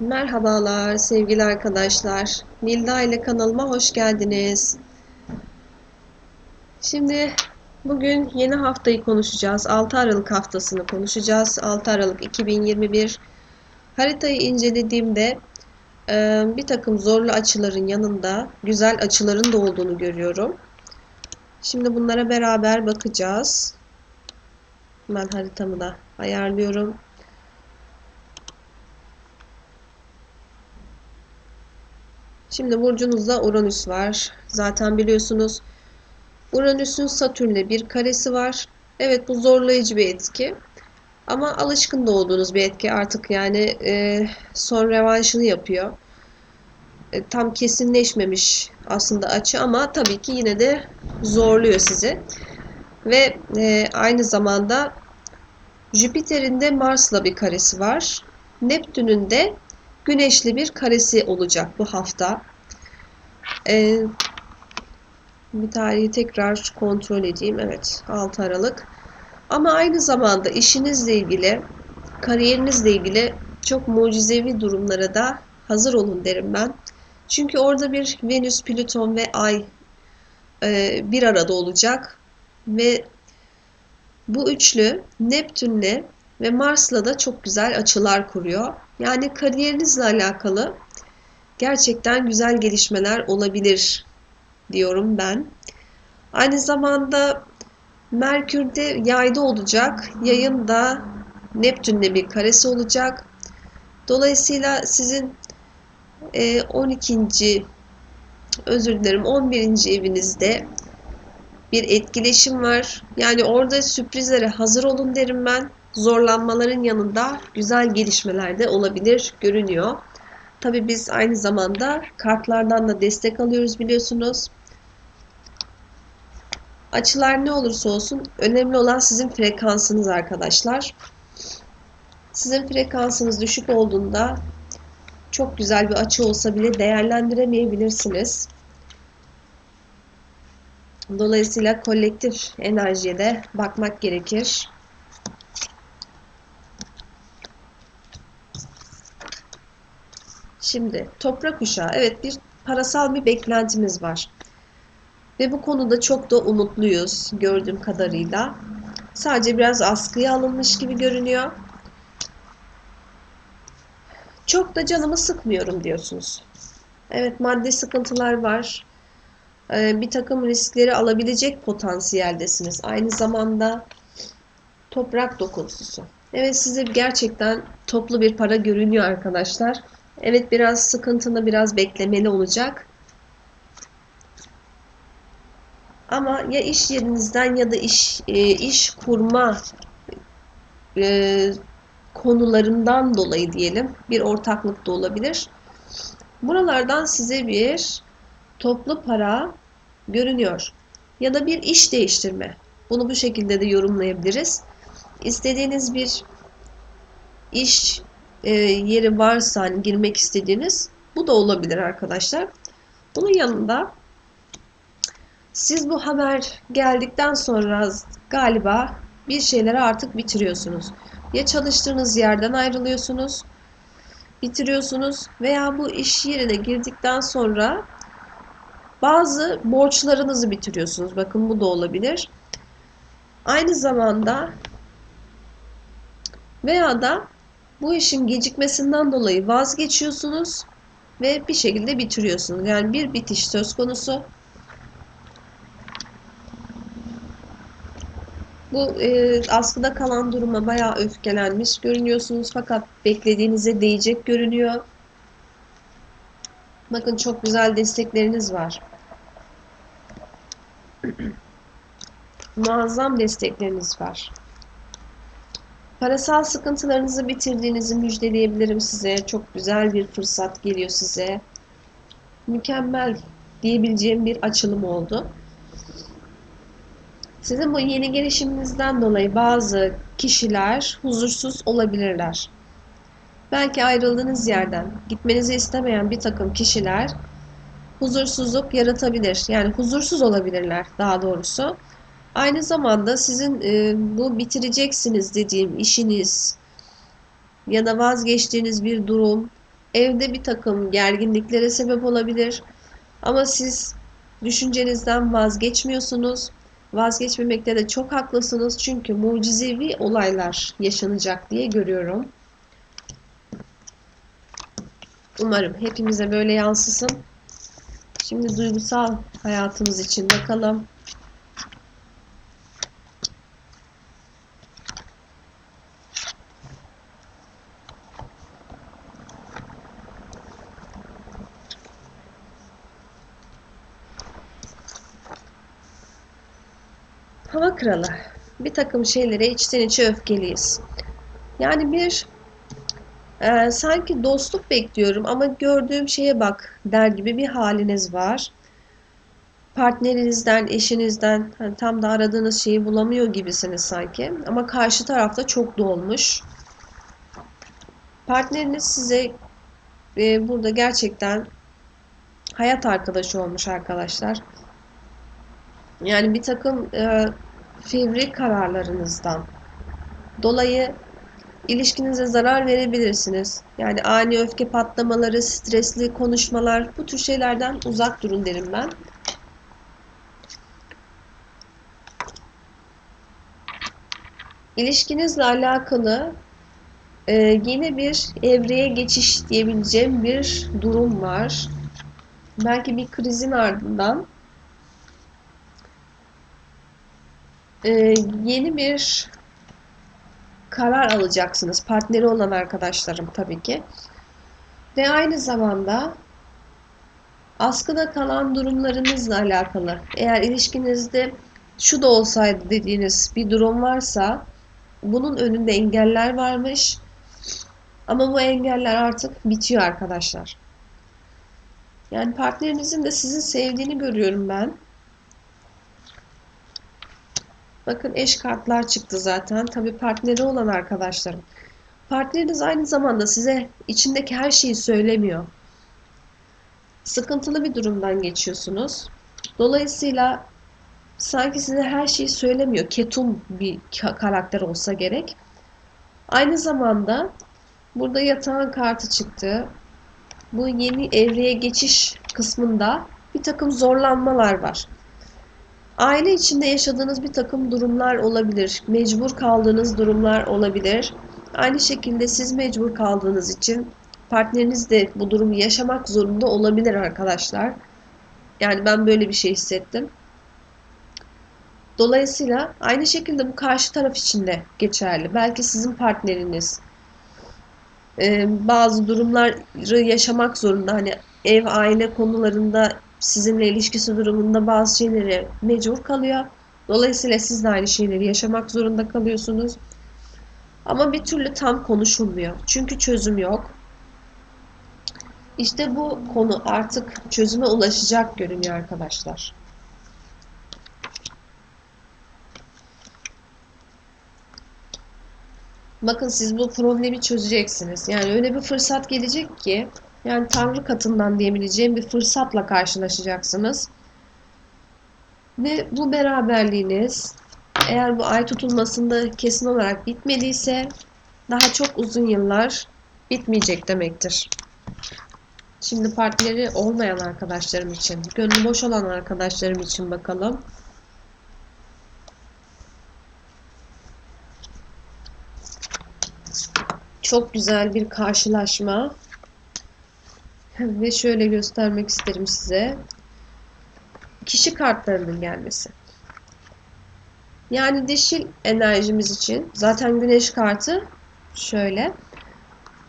Merhabalar sevgili arkadaşlar. Nilda ile kanalıma hoş geldiniz. Şimdi bugün yeni haftayı konuşacağız. 6 Aralık haftasını konuşacağız. 6 Aralık 2021 haritayı incelediğimde e, bir takım zorlu açıların yanında güzel açıların da olduğunu görüyorum. Şimdi bunlara beraber bakacağız. Ben haritamı da ayarlıyorum. Şimdi burcunuzda Uranüs var. Zaten biliyorsunuz Uranüs'ün Satürn'le bir karesi var. Evet bu zorlayıcı bir etki. Ama alışkın da olduğunuz bir etki artık yani e, son revanşını yapıyor. E, tam kesinleşmemiş aslında açı ama tabii ki yine de zorluyor sizi. Ve e, aynı zamanda Jüpiter'in de Mars'la bir karesi var. Neptün'ün de güneşli bir karesi olacak bu hafta. Ee, bir tarihi tekrar kontrol edeyim. Evet 6 Aralık. Ama aynı zamanda işinizle ilgili, kariyerinizle ilgili çok mucizevi durumlara da hazır olun derim ben. Çünkü orada bir Venüs, Plüton ve Ay e, bir arada olacak ve bu üçlü Neptün'le ve Mars'la da çok güzel açılar kuruyor. Yani kariyerinizle alakalı gerçekten güzel gelişmeler olabilir diyorum ben. Aynı zamanda Merkür'de yayda olacak. Yayın da Neptün'le bir karesi olacak. Dolayısıyla sizin 12. E, özür dilerim 11. evinizde bir etkileşim var. Yani orada sürprizlere hazır olun derim ben zorlanmaların yanında güzel gelişmeler de olabilir görünüyor. Tabi biz aynı zamanda kartlardan da destek alıyoruz biliyorsunuz. Açılar ne olursa olsun önemli olan sizin frekansınız arkadaşlar. Sizin frekansınız düşük olduğunda çok güzel bir açı olsa bile değerlendiremeyebilirsiniz. Dolayısıyla kolektif enerjiye de bakmak gerekir. Şimdi toprak uşağı. Evet bir parasal bir beklentimiz var. Ve bu konuda çok da umutluyuz gördüğüm kadarıyla. Sadece biraz askıya alınmış gibi görünüyor. Çok da canımı sıkmıyorum diyorsunuz. Evet maddi sıkıntılar var. Ee, bir takım riskleri alabilecek potansiyeldesiniz. Aynı zamanda toprak dokuntusu. Evet size gerçekten toplu bir para görünüyor arkadaşlar. Evet biraz sıkıntılı, biraz beklemeli olacak. Ama ya iş yerinizden ya da iş e, iş kurma e, konularından dolayı diyelim bir ortaklık da olabilir. Buralardan size bir toplu para görünüyor. Ya da bir iş değiştirme. Bunu bu şekilde de yorumlayabiliriz. İstediğiniz bir iş e, yeri varsa hani girmek istediğiniz bu da olabilir arkadaşlar. Bunun yanında siz bu haber geldikten sonra galiba bir şeyleri artık bitiriyorsunuz. Ya çalıştığınız yerden ayrılıyorsunuz, bitiriyorsunuz veya bu iş yerine girdikten sonra bazı borçlarınızı bitiriyorsunuz. Bakın bu da olabilir. Aynı zamanda veya da bu işin gecikmesinden dolayı vazgeçiyorsunuz ve bir şekilde bitiriyorsunuz. Yani bir bitiş söz konusu. Bu e, askıda kalan duruma bayağı öfkelenmiş görünüyorsunuz fakat beklediğinize değecek görünüyor. Bakın çok güzel destekleriniz var. Muazzam destekleriniz var. Parasal sıkıntılarınızı bitirdiğinizi müjdeleyebilirim size. Çok güzel bir fırsat geliyor size. Mükemmel diyebileceğim bir açılım oldu. Sizin bu yeni gelişiminizden dolayı bazı kişiler huzursuz olabilirler. Belki ayrıldığınız yerden gitmenizi istemeyen bir takım kişiler huzursuzluk yaratabilir. Yani huzursuz olabilirler daha doğrusu. Aynı zamanda sizin e, bu bitireceksiniz dediğim işiniz ya da vazgeçtiğiniz bir durum evde bir takım gerginliklere sebep olabilir. Ama siz düşüncenizden vazgeçmiyorsunuz. Vazgeçmemekte de çok haklısınız çünkü mucizevi olaylar yaşanacak diye görüyorum. Umarım hepimize böyle yansısın. Şimdi duygusal hayatımız için bakalım. Hava kralı. Bir takım şeylere içten içe öfkeliyiz. Yani bir e, sanki dostluk bekliyorum ama gördüğüm şeye bak der gibi bir haliniz var. Partnerinizden, eşinizden hani tam da aradığınız şeyi bulamıyor gibisiniz sanki. Ama karşı tarafta çok dolmuş. Partneriniz size e, burada gerçekten hayat arkadaşı olmuş arkadaşlar. Yani bir takım e, fevri kararlarınızdan dolayı ilişkinize zarar verebilirsiniz. Yani ani öfke patlamaları, stresli konuşmalar bu tür şeylerden uzak durun derim ben. İlişkinizle alakalı e, yeni bir evreye geçiş diyebileceğim bir durum var. Belki bir krizin ardından e, yeni bir karar alacaksınız. Partneri olan arkadaşlarım tabii ki. Ve aynı zamanda askıda kalan durumlarınızla alakalı. Eğer ilişkinizde şu da olsaydı dediğiniz bir durum varsa bunun önünde engeller varmış. Ama bu engeller artık bitiyor arkadaşlar. Yani partnerinizin de sizin sevdiğini görüyorum ben. Bakın eş kartlar çıktı zaten. Tabi partneri olan arkadaşlarım. Partneriniz aynı zamanda size içindeki her şeyi söylemiyor. Sıkıntılı bir durumdan geçiyorsunuz. Dolayısıyla sanki size her şeyi söylemiyor. Ketum bir karakter olsa gerek. Aynı zamanda burada yatağın kartı çıktı. Bu yeni evreye geçiş kısmında bir takım zorlanmalar var. Aile içinde yaşadığınız bir takım durumlar olabilir. Mecbur kaldığınız durumlar olabilir. Aynı şekilde siz mecbur kaldığınız için partneriniz de bu durumu yaşamak zorunda olabilir arkadaşlar. Yani ben böyle bir şey hissettim. Dolayısıyla aynı şekilde bu karşı taraf için de geçerli. Belki sizin partneriniz bazı durumları yaşamak zorunda. Hani ev aile konularında sizinle ilişkisi durumunda bazı şeyleri mecbur kalıyor. Dolayısıyla siz de aynı şeyleri yaşamak zorunda kalıyorsunuz. Ama bir türlü tam konuşulmuyor. Çünkü çözüm yok. İşte bu konu artık çözüme ulaşacak görünüyor arkadaşlar. Bakın siz bu problemi çözeceksiniz. Yani öyle bir fırsat gelecek ki yani Tanrı katından diyebileceğim bir fırsatla karşılaşacaksınız. Ve bu beraberliğiniz eğer bu ay tutulmasında kesin olarak bitmediyse daha çok uzun yıllar bitmeyecek demektir. Şimdi partneri olmayan arkadaşlarım için, gönlü boş olan arkadaşlarım için bakalım. Çok güzel bir karşılaşma. Ve şöyle göstermek isterim size. Kişi kartlarının gelmesi. Yani dişil enerjimiz için zaten güneş kartı şöyle.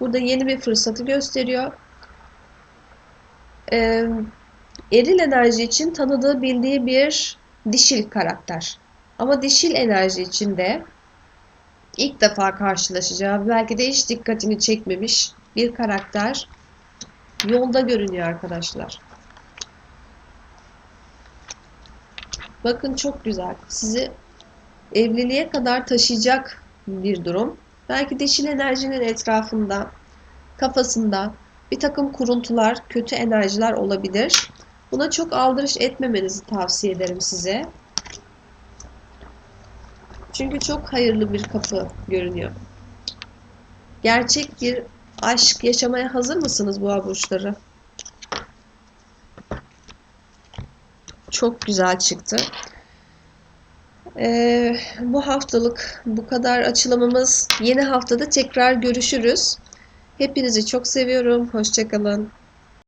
Burada yeni bir fırsatı gösteriyor. Ee, eril enerji için tanıdığı bildiği bir dişil karakter. Ama dişil enerji için de ilk defa karşılaşacağı, belki de hiç dikkatini çekmemiş bir karakter yolda görünüyor arkadaşlar. Bakın çok güzel. Sizi evliliğe kadar taşıyacak bir durum. Belki dişil enerjinin etrafında, kafasında bir takım kuruntular, kötü enerjiler olabilir. Buna çok aldırış etmemenizi tavsiye ederim size. Çünkü çok hayırlı bir kapı görünüyor. Gerçek bir Aşk yaşamaya hazır mısınız boğa burçları? Çok güzel çıktı. Ee, bu haftalık bu kadar açılımımız. Yeni haftada tekrar görüşürüz. Hepinizi çok seviyorum. Hoşçakalın.